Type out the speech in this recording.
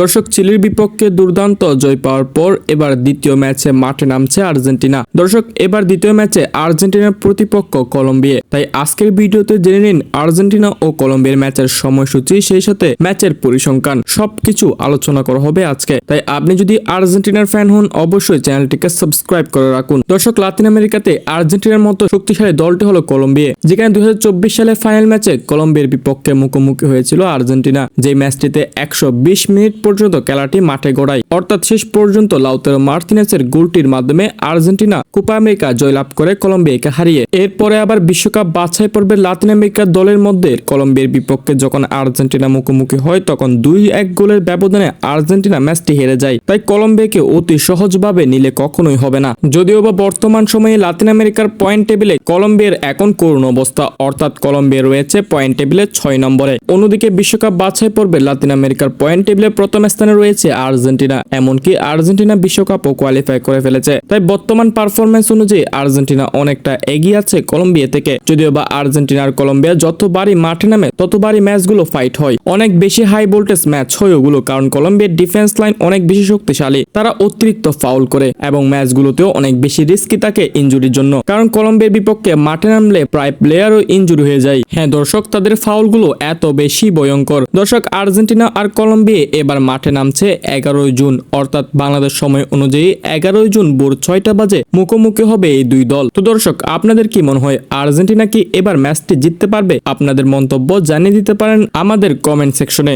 দর্শক, চিলির বিপক্ষে দুর্দান্ত জয় পাওয়ার পর এবার দ্বিতীয় ম্যাচে মাঠে নামছে আর্জেন্টিনা। দর্শক, এবার দ্বিতীয় ম্যাচে আর্জেন্টিনার প্রতিপক্ষ কলম্বিয়া। তাই আজকের ভিডিওতে জেনে নিন আর্জেন্টিনা ও কলম্বিয়ার ম্যাচের সময়সূচি, সেই সাথে ম্যাচের পরিসংখ্যান। সবকিছু আলোচনা করা হবে আজকে। তাই আপনি যদি আর্জেন্টিনার ফ্যান হন, অবশ্যই চ্যানেলটিকে সাবস্ক্রাইব করে রাখুন। দর্শক, লাতিন আমেরিকাতে আর্জেন্টিনার মতো শক্তিশালী দলটি হলো কলম্বিয়া, যেখানে দু হাজার চব্বিশ সালে ফাইনাল ম্যাচে কলম্বিয়ার বিপক্ষে মুখোমুখি হয়েছিল আর্জেন্টিনা। যে ম্যাচটিতে একশো বিশ মিনিট পর্যন্ত খেলাটি মাঠে গড়ায়। অর্থাৎ শেষ পর্যন্ত লাউতেরো মার্টিনেসের গোলটির মাধ্যমে আর্জেন্টিনা কোপা আমেরিকা জয়লাভ করে কলম্বিয়াকে হারিয়ে। এরপরে আবার বিশ্বকাপ বাছাই পর্বে লাতিন আমেরিকার দলের মধ্যে কলম্বিয়ার বিপক্ষে যখন আর্জেন্টিনা মুখোমুখি হয়, তখন দুই এক গোলের ব্যবধানে আর্জেন্টিনা ম্যাচটি হেরে যায়। তাই কলম্বিয়াকে অতি সহজভাবে নিলে কখনোই হবে না। যদিও বা বর্তমান সময়ে লাতিন আমেরিকার পয়েন্ট টেবিলে কলম্বিয়ার এখন করুণ অবস্থা, অর্থাৎ কলম্বিয়া রয়েছে পয়েন্ট টেবিলে ছয় নম্বরে। অন্যদিকে বিশ্বকাপ বাছাই পর্বে লাতিন আমেরিকার পয়েন্ট টেবিলে প্রথম স্থানে রয়েছে আর্জেন্টিনা, এমনকি আর্জেন্টিনা বিশ্বকাপও কোয়ালিফাই করে ফেলেছে। তাই বর্তমান পারফরমেন্স অনুযায়ী আর্জেন্টিনা অনেকটা এগিয়ে আছে কলম্বিয়া থেকে। যদিও বা আর্জেন্টিনার কলম্বিয়া যতবারই মাঠে নামে, ততবারই ম্যাচগুলো ফাইট হয়। অনেক বেশি হাই ভোল্টেজ ম্যাচ হয় ওগুলো, কারণ কলম্বিয়ার ডিফেন্স লাইন অনেক বেশি শক্তিশালী। তারা অতিরিক্ত ফাউল করে এবং ম্যাচগুলোতেও অনেক বেশি রিস্কি থাকে ইঞ্জুরির জন্য। কারণ কলম্বিয়ার বিপক্ষে মাঠে নামলে প্রায় প্লেয়ারও ইঞ্জুরি হয়ে যায়। হ্যাঁ দর্শক, তাদের ফাউলগুলো এত বেশি ভয়ঙ্কর। দর্শক, আর্জেন্টিনা আর কলম্বিয়া এবার মাঠে নামছে এগারোই জুন। অর্থাৎ বাংলাদেশ সময় অনুযায়ী এগারোই জুন ভোর ছয়টা বাজে মুখোমুখি হবে এই দুই দল। তো দর্শক, আপনাদের কি মনে হয় আর্জেন্টিনা কি এবার ম্যাচটি জিততে পারবে? আপনাদের মন্তব্য জানিয়ে দিতে পারেন আমাদের কমেন্ট সেকশনে